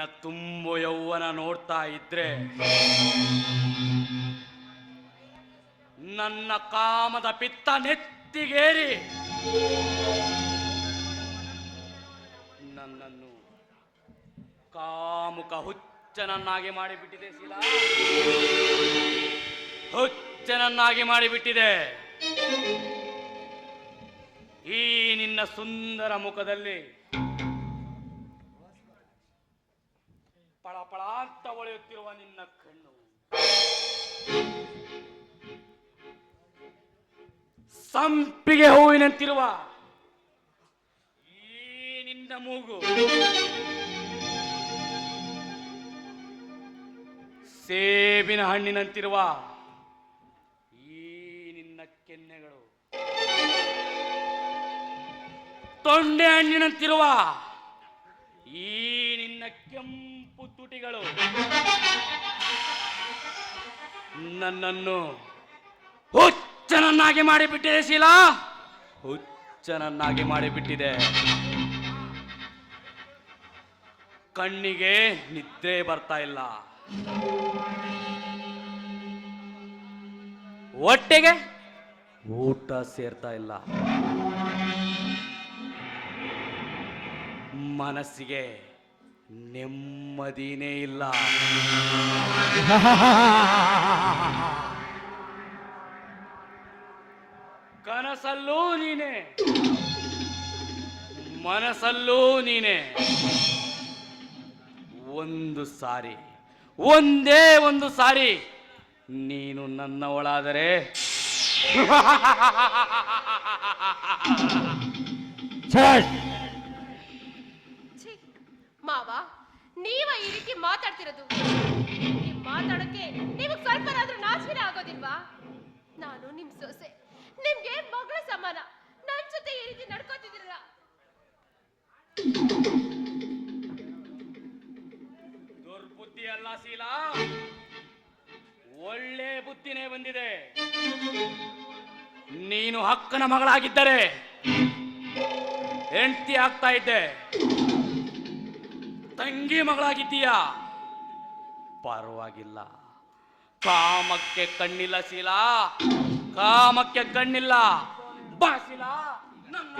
ನಿನ್ನ ತುಂಬು ಯೌವನ ನೋಡ್ತಾ ಇದ್ರೆ ನನ್ನ ಕಾಮದ ಪಿತ್ತ ನೆತ್ತಿಗೇರಿ ನನ್ನನ್ನು ಕಾಮುಕ ಹುಚ್ಚನನ್ನಾಗಿ ಮಾಡಿಬಿಟ್ಟಿದೆ ಶೀಲಾ. ಹುಚ್ಚನನ್ನಾಗಿ ಮಾಡಿಬಿಟ್ಟಿದೆ. ಈ ನಿನ್ನ ಸುಂದರ ಮುಖದಲ್ಲಿ ಪಳಪಳ ಅಂತ ಹೊಳೆಯುತ್ತಿರುವ ನಿನ್ನ ಕಣ್ಣು. ಸಂಪಿಗೆ ಹೂವಿನಂತಿರುವ ಈ ನಿನ್ನ ಮೂಗು. ಸೇಬಿನ ಹಣ್ಣಿನಂತಿರುವ ಈ ನಿನ್ನ ಕೆನ್ನೆಗಳು. ತೊಂಡೆ ಹಣ್ಣಿನಂತಿರುವ ಈ ನಿನ್ನ ಕೆಂಪು ತುಟಿಗಳು. ನನ್ನನ್ನು ಹುಚ್ಚನನ್ನಾಗಿ ಮಾಡಿಬಿಟ್ಟಿದೆ ಶೀಲಾ. ಹುಚ್ಚನನ್ನಾಗಿ ಮಾಡಿಬಿಟ್ಟಿದೆ. ಕಣ್ಣಿಗೆ ನಿದ್ರೆ ಬರ್ತಾ ಇಲ್ಲ. ಹೊಟ್ಟೆಗೆ ಊಟ ಸೇರ್ತಾ ಇಲ್ಲ. ಮನಸ್ಸಿಗೆ ನೆಮ್ಮದಿನೇ ಇಲ್ಲ. ಕನಸಲ್ಲೂ ನೀನೆ. ಮನಸಲ್ಲೂ ನೀನೆ. ಒಂದು ಸಾರಿ ಒಂದೇ ಒಂದು ಸಾರಿ ನೀನು ನನ್ನವಳಾದರೆ. ಮಾತಾಡ್ತಿರೋದು? ಈ ಮಾತಾಡಕ್ಕೆ ನೀವು ಸ್ವಲ್ಪನಾದ್ರೂ ನಾಚಿಕೆ ಆಗೋದಿಲ್ವಾ? ನಾನು ನಿಮ್ ಸೊಸೆ. ನಿಮ್ಗೆ ಮಗಳ ಸಮಾನ. ನನ್ ಜೊತೆ ಈ ರೀತಿ ನಡ್ಕೋತಿದ್ದೀರಲ್ಲ? ದುರ್ಬುದ್ಧಿ ಅಲ್ಲ ಶೀಲಾ. ಒಳ್ಳೆ ಬುದ್ಧಿನೇ ಬಂದಿದೆ. ನೀನು ಹಕ್ಕನ ಮಗಳಾಗಿದ್ದರೆ ಹೆಂಡತಿ ಆಗ್ತಾ ಇದ್ದೆ. ತಂಗಿ ಮಗಳಾಗಿದ್ದೀಯಾ? ಪರವಾಗಿಲ್ಲ. ಕಾಮಕ್ಕೆ ಕಣ್ಣಿಲ್ಲ ಶೀಲಾ. ಕಾಮಕ್ಕೆ ಕಣ್ಣಿಲ್ಲ. ಬಾ ಶೀಲಾ. ನನ್ನ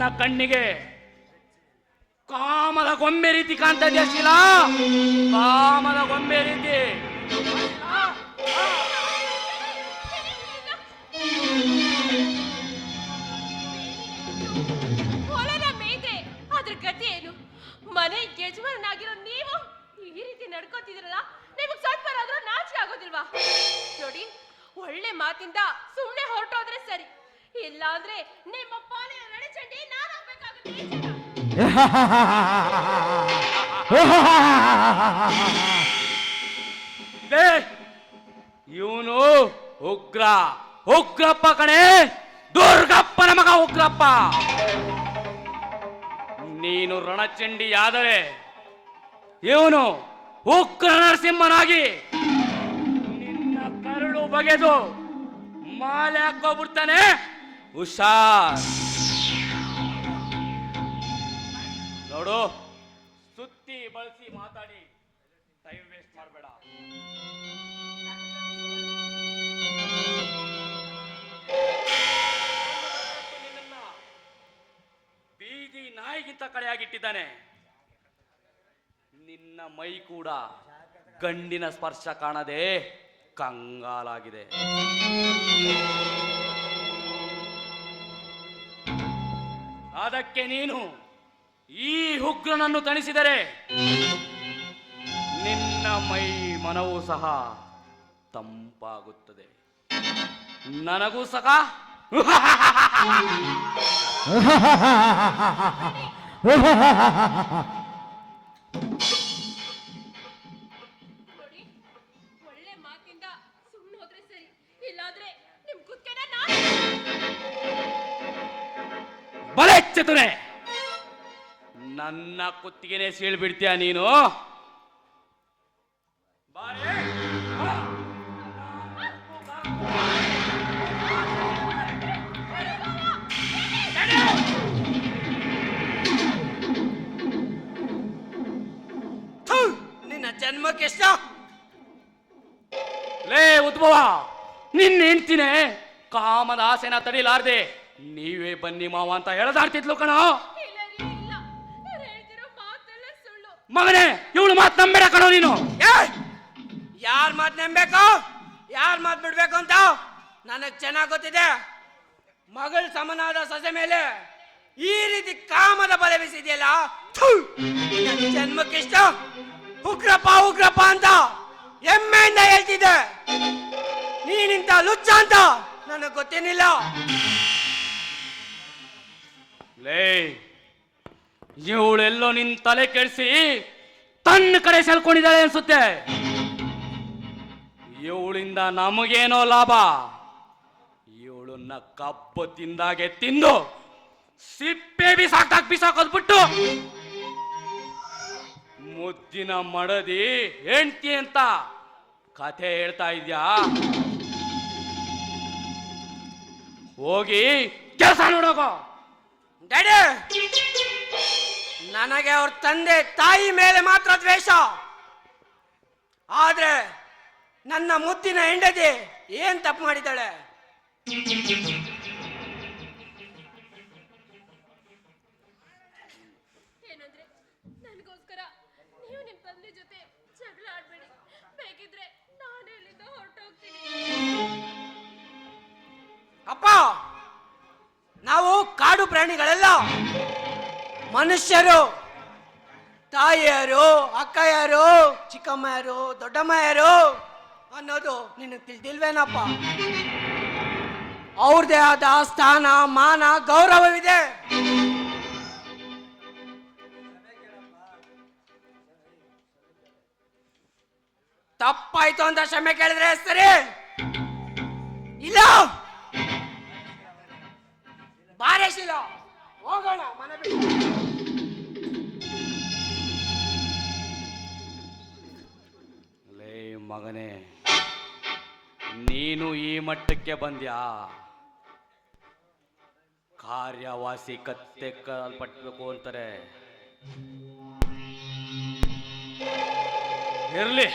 ನನ್ನ ಕಣ್ಣಿಗೆ ಕಾಮದ ಗೊಂಬೆ ರೀತಿ ಕಾಣ್ತಾ ಇದೆಯಾ ಶೀಲಾ? ಕಾಮದ ಗೊಂಬೆ ರೀತಿ. ಇವನು ಉಗ್ರ. ಉಗ್ರಪ್ಪ ಕಣೆ, ದುರ್ಗಪ್ಪನ ಮಗ ಉಗ್ರಪ್ಪ. ನೀನು ರಣಚಂಡಿಯಾದರೆ ಇವನು ಉಗ್ರ ನರಸಿಂಹನಾಗಿ. ನಿನ್ನ ಕರಳು ಬಗೆದು ಮಾಲೆ ಹಾಕೋಬಿಡ್ತಾನೆ ಹುಷಾರ್ ನೋಡು. ಸುತ್ತಿ ಬಳಸಿ ಮಾತಾಡಿ. ಟೈಮ್ ವೇಸ್ಟ್ ಮಾಡಬೇಡ. ಬೀದಿ ನಾಯಿಗಿಂತ ಕಡೆಯಾಗಿಟ್ಟಿದ್ದಾನೆ. ನಿನ್ನ ಮೈ ಕೂಡ ಗಂಡಿನ ಸ್ಪರ್ಶ ಕಾಣದೆ ಕಂಗಾಲಾಗಿದೆ. ಅದಕ್ಕೆ ನೀನು ಈ ಉಗ್ರನನ್ನು ತಣಿಸಿದರೆ ನಿನ್ನ ಮೈ ಮನವೂ ಸಹ ತಂಪಾಗುತ್ತದೆ. ನನಗೂ ಸಹ ಒಳ್ಳೆ ಮಾತಿಂದ ಸುಮ್ಮನೆ ಹೋದ್ರೆ ಸರಿ ಇಲ್ಲಾದ್ರೆ ನಿಮ್ ಕುತ್ಕೆನ ನಾನು ಬಲೆ ಚತುರೆ ನನ್ನ ಕುತ್ತಿಗೆನೆ ಸೀಳ್ಬಿಡ್ತೀಯ ನೀನು? ನಿನ್ನ ಜನ್ಮಕ್ಕೆಷ್ಟ ಲೇ, ಉದ್ಭವ. ನಿನ್ನ ಹೆಂಡ್ತಿನೇ ಕಾಮದ ಆಸೆನ ತಡಿಲಾರ್ದೆ ನೀವೇ ಬನ್ನಿ ಮಾವ ಅಂತ ಹೇಳದಾಡ್ತಿದ್ಲು ಕಣ. ಮಗನೇ ಇವಳು ಮಾತು ನಂಬೇಡ ಕಣೋ ನೀನು. ಯಾರ ಮಾತು ನಂಬೇಕು ಯಾರ ಮಾತು ಬಿಡ್ಬೇಕು ಅಂತ ನನಗೆ ಚೆನ್ನಾಗಿ ಗೊತ್ತಿದೆ. ಮಗಳ ಸಮನಾದ ಸೊಸೆ ಮೇಲೆ ಈ ರೀತಿ ಕಾಮದ ಬಲೆ ಬೀಸಿದೆಯಲ್ಲ ಜನ್ಮಕ್ಕೆಷ್ಟ ಉಗ್ರಪ್ಪ ಉಗ್ರಪ್ಪ ಅಂತ ಹೆಮ್ಮೆಯಿಂದ ಹೇಳ್ತಿದ್ದೆ. ನೀನಿಂತ ಲುಚ್ಚ ಅಂತ ನನಗೆ ಗೊತ್ತೇನಿಲ್ಲ ಲೇ ಇವಳೆಲ್ಲೋ ನಿನ್ ತಲೆ ಕೆಡಿಸಿ ತನ್ನ ಕಡೆ ಸೆಳ್ಕೊಂಡಿದ್ದಾಳೆ ಅನ್ಸುತ್ತೆ. ಇವಳಿಂದ ನಮಗೇನೋ ಲಾಭ. ಇವಳನ್ನ ಕಪ್ಪು ತಿಂದಾಗೆ ತಿಂದು ಸಿಪ್ಪೆ ಬಿಸಾಕ್ ಬಿಸಾಕೋದ್ಬಿಟ್ಟು ಮುದ್ದಿನ ಮಡದಿ ಹೆಂಡ್ತಿ ಅಂತ ಕಥೆ ಹೇಳ್ತಾ ಇದ್ಯಾ? ಹೋಗಿ ಕೆಲಸ ನೋಡೋಗೋ. ಡ್ಯಾಡಿ! ನನಗೆ ಅವ್ರ ತಂದೆ ತಾಯಿ ಮೇಲೆ ಮಾತ್ರ ದ್ವೇಷ. ಆದ್ರೆ ನನ್ನ ಮುದ್ದಿನ ಹೆಂಡತಿ ಏನ್ ತಪ್ಪು ಮಾಡಿದ್ದಾಳೆ? ಏನಂದ್ರೆ ನನಗೋಸ್ಕರ ನೀವು ನಿಮ್ ತಂದೆ ಜೊತೆ ಜಗಳ ಆಡ್ಬೇಡಿ. ಬೇಕಿದ್ರೆ ನಾನೇ ಇಲ್ಲಿಂದ ಹೊರಟೋಗ್ತೀನಿ. ಅಪ್ಪ ನಾವು ಕಾಡು ಪ್ರಾಣಿಗಳೆಲ್ಲ ಮನುಷ್ಯರು, ತಾಯಿಯರು ಯಾರು ದೊಡ್ಡಮ್ಮ ಯಾರು ಅನ್ನೋದು ನಿನಗೆ ತಿಳಿದಿಲ್ವೇನಪ್ಪ? ಅವ್ರದೇ ಆದ ಸ್ಥಾನ, ಮಾನ, ಗೌರವವಿದೆ. ತಪ್ಪಾಯ್ತು ಅಂತ ಕ್ಷಮೆ ಕೇಳಿದ್ರೆ ಸರಿ? ಇಲ್ಲ. ಬಾರೇಶಿಲ್ಲ ಹೋಗೋಣ ಮನೆ ಲೇ ಮಗನೇ ನೀನು ಈ ಮಟ್ಟಕ್ಕೆ ಬಂದ್ಯಾ? ಕಾರ್ಯವಾಸಿ ಕತ್ತೆ ಕಲ್ಪಟ್ಬೇಕು ಅಂತಾರೆ. ಇರ್ಲಿ.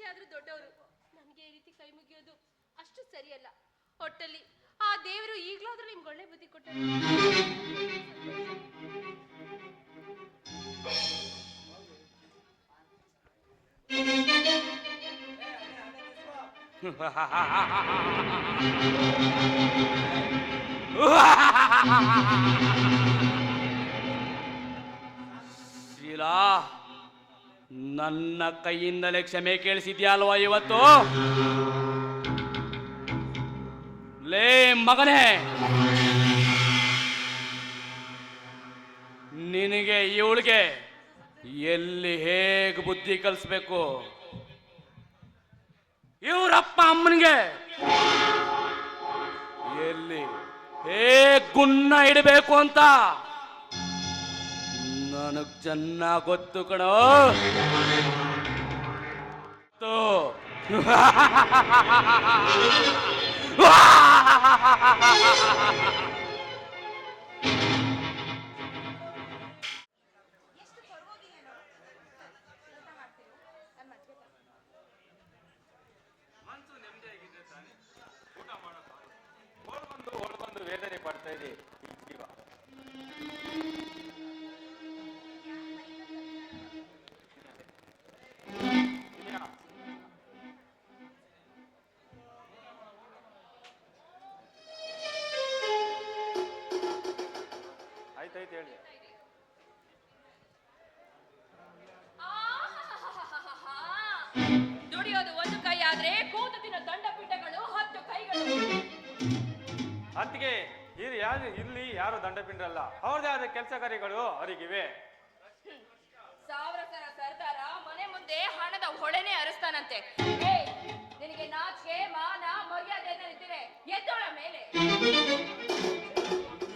ಇಷ್ಟೇ ಆದ್ರೂ ದೊಡ್ಡವರು. ನಮಗೆ ಈ ರೀತಿ ಕೈ ಮುಗಿಯೋದು ಅಷ್ಟು ಸರಿಯಲ್ಲ. ಒಟ್ಟಲ್ಲಿ ಆ ದೇವರು ಈಗಲಾದ್ರೂ ನಿಮ್ಗೆ ಒಳ್ಳೆ ಬುದ್ಧಿ ಕೊಟ್ಟ ಶೀಲಾ. ನನ್ನ ಕೈಯಿಂದಲೇ ಕ್ಷಮೆ ಕೇಳಿಸಿದ್ಯಾಲ್ವಾ ಇವತ್ತು? ಲೇ ಮಗನೇ! ನಿನಗೆ ಇವಳಿಗೆ ಎಲ್ಲಿ ಹೇಗೆ ಬುದ್ಧಿ ಕಲಿಸ್ಬೇಕು? ಇವರಪ್ಪ ಅಮ್ಮನಿಗೆ ಎಲ್ಲಿ ಹೇಗ್ ಗುನ್ನ ಇಡಬೇಕು ಅಂತ? ನನಗ್ ಚೆನ್ನಾಗ್ ಗೊತ್ತು ಕಣೋ ತೋ. ದುಡಿಯೋದು ಒಂದು ಕೈ ಆದ್ರೆ ಕೂತು ತಿನ್ನೋ ದಂಡ ಪಿಂಡಗಳು ಹತ್ತು ಕೈಗಳು. ಅತ್ತಿಗೆ ಇದು ಯಾರು ಇಲ್ಲಿ ಯಾರು ದಂಡಪಿಂಡ್ರಲ್ಲ ಅವ್ರದೇ ಆದ ಕೆಲಸ ಕಾರ್ಯಗಳು ಅವರಿಗಿವೆ. ಸಾವಿರ ಸರ್ಕಾರ ಸರ್ದಾರ ಮನೆ ಮುಂದೆ ಹಣದ ಹೊಳೆನೆ ಅರಸ್ತಾನಂತೆ. ನಿನಗೆ ನಾಚಿಕೆ ಮಾನ ಮರ್ಯಾದೆ ಇದ್ದರೆ ಎದ್ದೋಳ ಮೇಲೆ.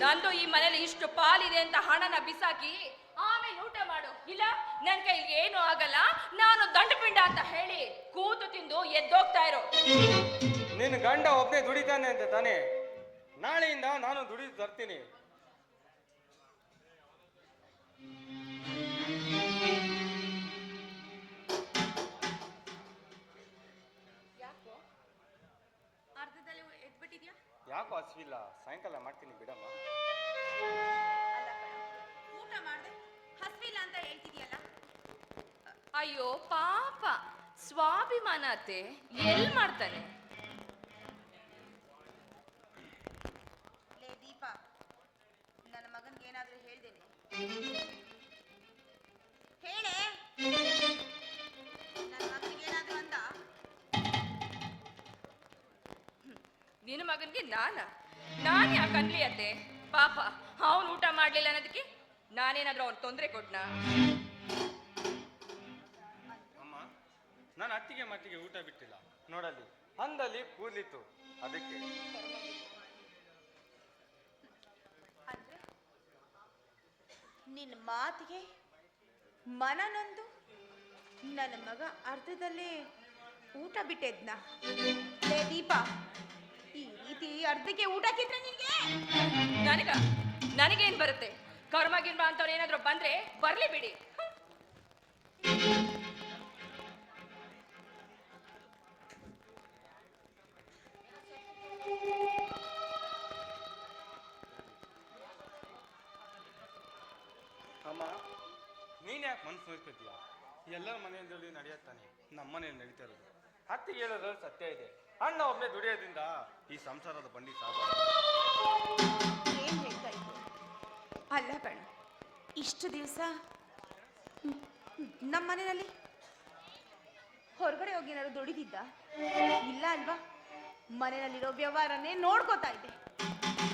ನಂದು ಈ ಮನೇಲಿ ಇಷ್ಟು ಪಾಲಿದೆ ಅಂತ ಹಣನ ಬಿಸಾಕಿ ಇಲ್ಲ ನನ್ ಕೈಲಿ ಏನು ಆಗಲ್ಲ ನಾನು ದಂಡಪಿಂಡ ಅಂತ ಹೇಳಿ ಕೂತು ತಿಂದು ಎದ್ದೋಗ್ತಾ ಇರೋ. ನಿನ್ನ ಗಂಡ ಒಬ್ಬನೇ ದುಡಿತಾನೆ ಅಂತ ತಾನೆ? ನಾಳೆಯಿಂದ ನಾನು ದುಡಿದು ತರ್ತೀನಿ. ಯಾಕೋ? ಅರ್ಧದಲ್ಲಿ ಎದ್ಬಿಟ್ಟಿದ್ಯಾ? ಯಾಕೋ ಹಸಿವಿಲ್ಲ? ಸಾಯಂಕಾಲ ಮಾಡ್ತೀನಿ ಬಿಡಮ್ಮ. ಹಸ್ವಿಲ್ಲ ಅಂತ ಹೇಳ್ತಿದ್ಯಲ್ಲ? ಅಯ್ಯೋ ಪಾಪ. ಸ್ವಾಭಿಮಾನತೆ ಅತ್ತೆ ಎಲ್ ಮಾಡ್ತಾನೆ ಲೇ ದೀಪ ನನ್ನ ಮಗನ್ಗೆ ಏನಾದ್ರೂ ಹೇಳ್ದೇನೆ ಹೇಳೆ? ನನ್ನ ಮಗನಿಗೆ ಏನಾದ್ರೂ ಅಂತ? ನಿನ್ನ ಮಗನ್ಗೆ ನಾನ? ನಾನ್ ಯಾಕಂದ್ಲಿ ಅನ್ಲಿ ಅತ್ತೆ ಪಾಪ ಅವನು ಊಟ ಮಾಡ್ಲಿಲ್ಲ ಅನ್ನೋದಕ್ಕೆ ನಾನೇನಾದ್ರೂ ಅವ್ನ್ ತೊಂದರೆ ಕೊಟ್ನಾ? ಅಮ್ಮ ನಾನು ಅತ್ತಿಗೆ ಮತ್ತಿಗೆ ಊಟ ಬಿಟ್ಟಿಲ್ಲ. ನೋಡಲ್ಲಿ ಹಂದಲ್ಲಿ ಕೂದಲಿತ್ತು. ಅದಕ್ಕೆ. ಅಂದ್ರೆ? ನಿನ್ನ ಮಾತಿಗೆ ಮನನೊಂದು. ನನ್ನ ಮಗ ಅರ್ಧದಲ್ಲಿ ಊಟ ಬಿಟ್ಟಿದ್ನ. ಲೇ ದೀಪ ಈ ರೀತಿ ಅರ್ಧಕ್ಕೆ ಊಟ ಕಿದ್ರೆ ನಿನ್ಗೆ? ನನಗ? ನನಗೇನ್ ಬರುತ್ತೆ? ಕರ್ಮ ಗಿರ್ಮ ಅಂತವ್ರು ಏನಾದ್ರು ಬಂದ್ರೆ ಬರ್ಲಿ ಬಿಡಿ. ಅಮ್ಮ, ನೀನ್ ಯಾಕೆ ಮನ್ಸು ನೋಡ್ಕೊತೀಯ ಎಲ್ಲರ ಮನೆಯಲ್ಲಿ ನಡೆಯತ್ತಾನೆ ನಮ್ಮ ಮನೆಯಲ್ಲಿ ನಡೀತಾ ಇರೋದು. ಅತ್ತಿಗೆ ಹೇಳೋದ್ರಲ್ಲಿ ಸತ್ಯ ಇದೆ. ಅಣ್ಣ ಒಮ್ಮೆ ದುಡಿಯೋದ್ರಿಂದ ಈ ಸಂಸಾರದ ಬಂಡಿ ಸಾಗ ಇಷ್ಟು ದಿವಸ? ನಮ್ಮ ಮನೆಯಲ್ಲಿ? ಹೊರಗಡೆ ಹೋಗಿ ಏನಾದ್ರು ದುಡಿದಿದ್ದ? ಇಲ್ಲ ಅಲ್ವಾ? ಮನೆಯಲ್ಲಿರೋ ವ್ಯವಹಾರನೇ ನೋಡ್ಕೋತಾ ಇದ್ದೆ.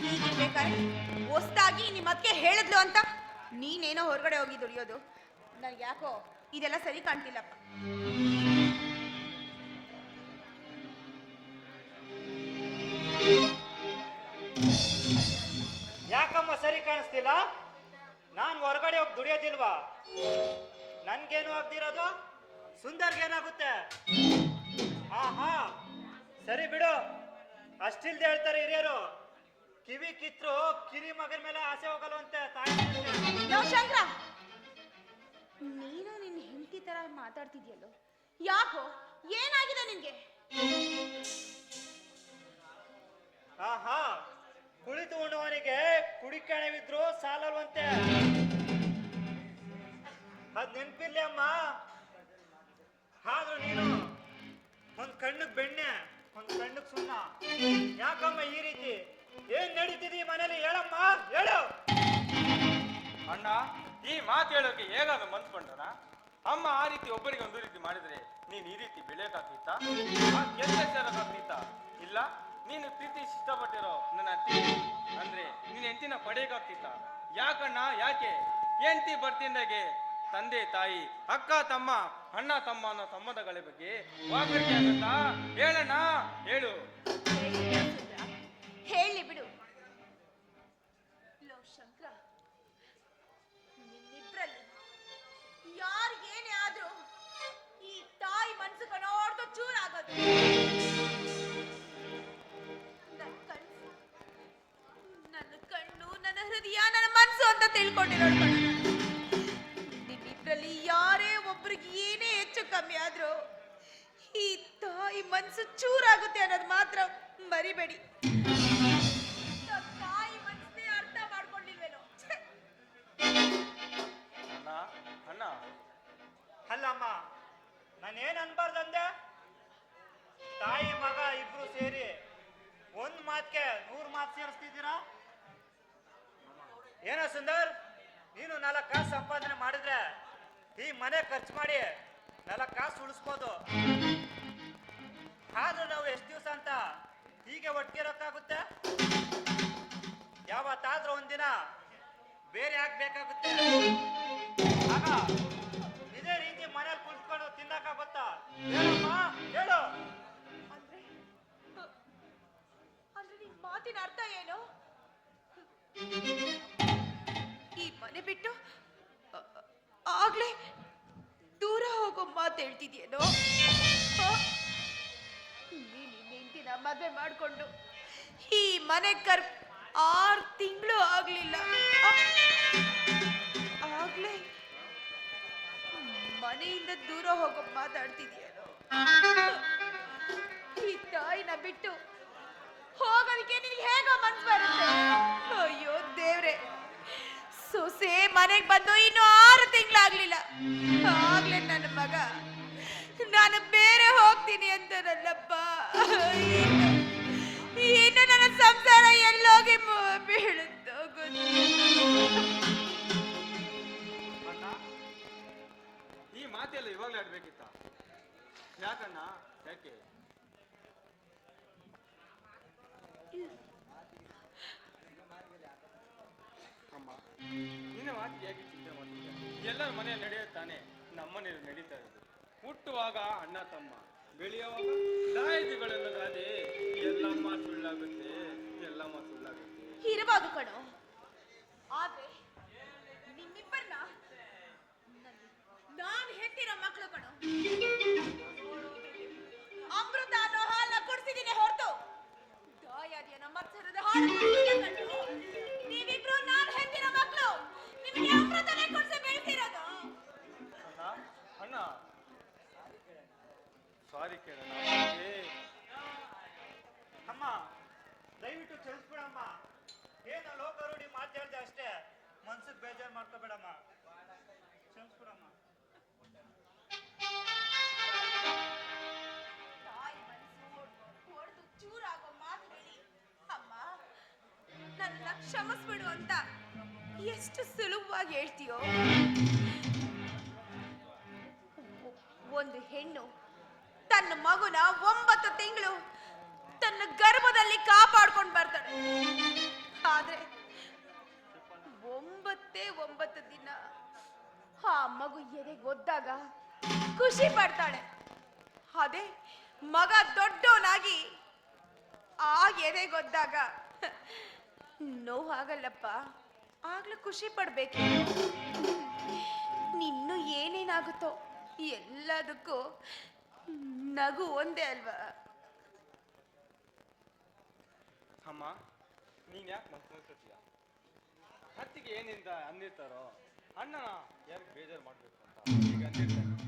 ಹೀಗಿರ್ಬೇಕಾದ್ರೆ ಹೊಸ್ದಾಗಿ ನಿಮ್ಮ ಅದಕ್ಕೆ ಹೇಳಿದ್ಲು ಅಂತ ನೀನೇನೋ ಹೊರಗಡೆ ಹೋಗಿ ದುಡಿಯೋದು. ನನಗೆ ಯಾಕೋ ಇದೆಲ್ಲ ಸರಿ ಕಾಣ್ತಿಲ್ಲಪ್ಪ. ಯಾಕಮ್ಮ ಸರಿ ಕಾಣಿಸ್ತಿಲ್ಲ? ನಾನು ಹೊರಗಡೆ ಹೋಗಿ ದುಡಿಯೋದಿಲ್ವಾ? ನನ್ಗೇನು ಆಗ್ದಿರೋದು? ಸುಂದರ್ಗೇನಾಗುತ್ತೆ? ಆಹಾ ಸರಿ ಬಿಡು. ಅಷ್ಟಿಲ್ದೆ ಹೇಳ್ತಾರೆ ಹಿರಿಯರು. ಕಿವಿ ಕಿತ್ರು ಕಿರಿ ಮಗನ ಮೇಲೆ ಆಸೆ ಹೋಗಲ್ವಂತೆ ಅಂತ. ಶಂಕರ? ನೀನು ನಿನ್ನ ಹೆಂಡತಿ ತರ ಮಾತಾಡ್ತಿದ್ಯಲ್ಲೋ? ಯಾಕೋ? ಏನಾಗಿದೆ ನಿನ್ಗೆ? ಆಹಾ ಕುಳಿತು ಉಣ್ಣುವನಿಗೆ ಕುಡಿಕಣವಿದ್ರು ಸಾಲಲ್ವಂತೆ. ಅದ್ ನೆನ್ಪಿರ್ಲಿ ಅಮ್ಮ. ಆದ್ರೂ ನೀನು ಒಂದ್ ಕಣ್ಣಿಗೆ ಬೆಣ್ಣೆ, ಒಂದ್ ಕಣ್ಣಿಗೆ ಸುಣ್ಣ. ಯಾಕಮ್ಮ ಈ ರೀತಿ? ಏನ್ ನಡೀತಿದೆ ಮನೇಲಿ? ಹೇಳಮ್ಮ, ಹೇಳು. ಅಣ್ಣ, ಈ ಮಾತು ಹೇಳೋಕೆ ಹೇಗಾದ್ರು ಮನ್ಸು ಬಂಟನ ಅಮ್ಮ ಆ ರೀತಿ ಒಬ್ಬರಿಗೆ ಒಂದು ರೀತಿ ಮಾಡಿದ್ರೆ ನೀನ್ ಈ ರೀತಿ ಬೆಳೆಯೋಕ್ಕಾಗ್ತಿತ್ತ ಕೆಲಸ ಸೇರೋಕ್ಕಾಗ್ತಿತ್ತ ಇಲ್ಲ? ನೀನು ಪ್ರೀತಿ ಇಷ್ಟಪಟ್ಟಿರೋ ನನ್ನ ಅತ್ತಿ. ಅಂದ್ರೆ ನಿನ್ನ ಹೆಂಡತಿನ ಪಡೆಯಕ್ಕಾಗ್ತಿತ್ತ ಯಾಕಣ್ಣ ಯಾಕೆ ಹೆಂಡತಿ ಬರ್ತಿಂದಾಗೆ ತಂದೆ, ತಾಯಿ, ಅಕ್ಕ, ತಮ್ಮ, ಅಣ್ಣ, ತಮ್ಮ ಅನ್ನೋ ಸಂಬಂಧಗಳ ಬಗ್ಗೆ ವಾಕರಿಕೆ ಆಗುತ್ತಾ? ಹೇಳಣ್ಣ, ಹೇಳು. ಹೇಳಿ ಬಿಡು. ಹೋಗುತ್ತೆ ಅನ್ನೋದು ಮಾತ್ರ ಮರಿಬೇಡಿ. ತಾಯಿ ಮನಸ್ಸೇ ಅರ್ಥ ಮಾಡ್ಕೊಂಡಿಲ್ವೇನೋ? ಅಣ್ಣ ಅಣ್ಣ. ಅಲ್ಲಮ್ಮ ನಾನೇನ್ ಅನ್ಬಾರ್ದಂದೆ? ತಾಯಿ ಮಗ ಇಬ್ರು ಸೇರಿ ಒಂದ್ ಮಾತ್ಗೆ ನೂರ್ ಮಾತ್ ಸೇರಿಸ್ತಿದ್ದೀರಾ? ಏನೋ ಸುಂದರ್ ನೀನು ನಾಲ್ಕು ಕಾಸು ಸಂಪಾದನೆ ಮಾಡಿದ್ರೆ ಈ ಮನೆ ಖರ್ಚು ಮಾಡಿ ನಾಲ್ಕು ಕಾಸು ಉಳಿಸ್ಬೋದು. ಆದ್ರೂ ನಾವು ಎಷ್ಟು ದಿವಸ ಅಂತ ಹೀಗೆ ಒಟ್ಟಿರೋಕ್ಕಾಗುತ್ತೆ ಯಾವತ್ತಾದ್ರೂ ಒಂದಿನ ಬೇರೆ ಆಗ್ಬೇಕಾಗುತ್ತೆ ಆಗ ಇದೇ ರೀತಿ ಮನೇಲಿ ಕುಳಿತುಕೊಂಡು ತಿನ್ನಕ್ಕಾಗುತ್ತಾ ಹೇಳಮ್ಮ, ಹೇಳು. ಅಂದ್ರೆ ಮಾತಿನ ಅರ್ಥ ಏನು? ಈ ಮನೆ ಬಿಟ್ಟು ಆಗ್ಲೇ ದೂರ ಹೋಗೋ ಮಾತು ಹೇಳ್ತಿದ್ಯೇನೋ? ಹ? ಮದುವೆ ಮಾಡಿಕೊಂಡು ಈ ಮನೆ ಕರ್, ಆರ್ ತಿಂಗಳು ಆಗ್ಲಿಲ್ಲ. ಆಗ್ಲೇ ಮನೆಯಿಂದ ದೂರ ಹೋಗೋ ಮಾತಾಡ್ತಿದ್ಯೇನೋ. ಈ ತಾಯಿನ ಬಿಟ್ಟು ಹೋಗೋದಕ್ಕೆ ನಿನ್ಗೆ ಹೇಗೋ ಮನ್ಸು ಬರುತ್ತೆ? ಅಯ್ಯೋ ದೇವ್ರೆ, ಸೊಸೆ ಮನೆಗೆ ಬಂದು ಇನ್ನು ಆರು ತಿಂಗಳಾಗ್ಲಿಲ್ಲ ಆಗ್ಲೇ ನನ್ನ ಮಗ, ನಾನು ಬೇರೆ ಹೋಗ್ತೀನಿ ಅಂತಾರಲ್ಲಪ್ಪ ಇನ್ನು ನನ್ನ ಸಂಸಾರ ಎಲ್ಲೋಗಿ ಬೀಳುತ್ತೋ ಅಣ್ಣ ಈ ಮಾತೆಲ್ಲ ಇವಾಗಲೇ ಆಡ್ಬೇಕಿತ್ತ? ಯಾಕಣ್ಣ? ಯಾಕೆ? ಅಮ್ಮ, ನಿನ್ನ ಮಾತಿಗೆ ಯಾಕೆ ಚಿಂತೆ ಮಾಡ್ತಿದ್ದೆ? ಎಲ್ಲರ ಮನೆಯಲ್ಲಿ ನಡೆಯುತ್ತಾನೆ, ನಮ್ಮನೇಲಿ ನಡೀತಾ ಇರೋದು. ಹುಟ್ಟುವಾಗ ಅಣ್ಣ ತಮ್ಮ. ಬೆಳೆಯುವಾಗ ಸುಳ್ಳಾಗುತ್ತೆ ಸುಳ್ಳಾಗುತ್ತೆ. ಕಣೋ. ಆದ್ರೆ ನಿಮ್ಮಿಬ್ಬರನ್ನ ನಾನು ಮಕ್ಕಳು ಕಣೋ. ಅಮೃತ ಅನ್ನೋ ಹಾಲ ಕುಡಿಸಿದ್ದೀನಿ ಹೊರತು. ದಾಯಾದಿಯ ನಮ್ಮ ಮತ್ಸರದ ಕುಡ್ಸಿಲ್ಲ ನೀವಿಬ್ರು ನಾನು ಹೆತ್ತಿರೋ ಮಕ್ಕಳು ನಿಮಗೆ ಅಮೃತನೇ ಬೆಳೆಸಿರೋದು ಅಣ್ಣ ಅಣ್ಣ ಸಾರಿ ಕೇಳಣ್ಣ ಏ ಅಮ್ಮ, ದಯವಿಟ್ಟು ಕ್ಷಮಿಸ್ಬಿಡಮ್ಮ ಏನೋ ಲೋಕ ರೂಢಿ ಮಾತು ಹೇಳ್ದೆ ಅಷ್ಟೇ. ಮನ್ಸಿಗೆ ಬೇಜಾರು ಮಾಡ್ಕೋಬೇಡಮ್ಮ ಕ್ಷಮಿಸ್ಬಿಡಮ್ಮ ತಾಯಿ ಮನಸ್ಸು ಹೊಡೆದು ಚೂರಾಗೋ ಮಾತು ಅಮ್ಮ ನನ್ನ ಕ್ಷಮಿಸ್ಬಿಡು ಅಂತ ಎಷ್ಟು ಸುಲಭವಾಗಿ ಹೇಳ್ತೀಯೋ. ಒಂದು ಹೆಣ್ಣು ತನ್ನ ಮಗುನ ಒಂಬತ್ತು ತಿಂಗಳು ತನ್ನ ಗರ್ಭದಲ್ಲಿ ಕಾಪಾಡ್ಕೊಂಡು ಬರ್ತಾಳೆ ಆದ್ರೆ ಒಂಬತ್ತೇ ಒಂಬತ್ತು ದಿನ ಆ ಮಗು ಎದೆಗೆ ಒದ್ದಾಗ ಖುಷಿ ಪಡ್ತಾಳೆ. ಅದೇ ಮಗ ದೊಡ್ಡವನಾಗಿ ಆ ಎದೆಗೊದ್ದಾಗ ನೋವಾಗಲ್ಲಪ್ಪ, ಆಗ್ಲೂ ಖುಷಿ ಪಡ್ಬೇಕು. ನಿನ್ನೂ ಏನೇನಾಗುತ್ತೋ ಎಲ್ಲದಕ್ಕೂ ನಗು ಒಂದೇ ಅಲ್ವಾ? ಅಮ್ಮ, ನೀನ್ ಯಾಕೆ ಮನ್ಸ್ಕೊಳ್ತೀಯ ಹತ್ತಿಗೆ ಏನಿಂದ ಅಂದಿರ್ತಾರೋ ಅಣ್ಣನ ಯಾರು ಬೇಜಾರು ಮಾಡ್ಬೇಕು ಅಂತ?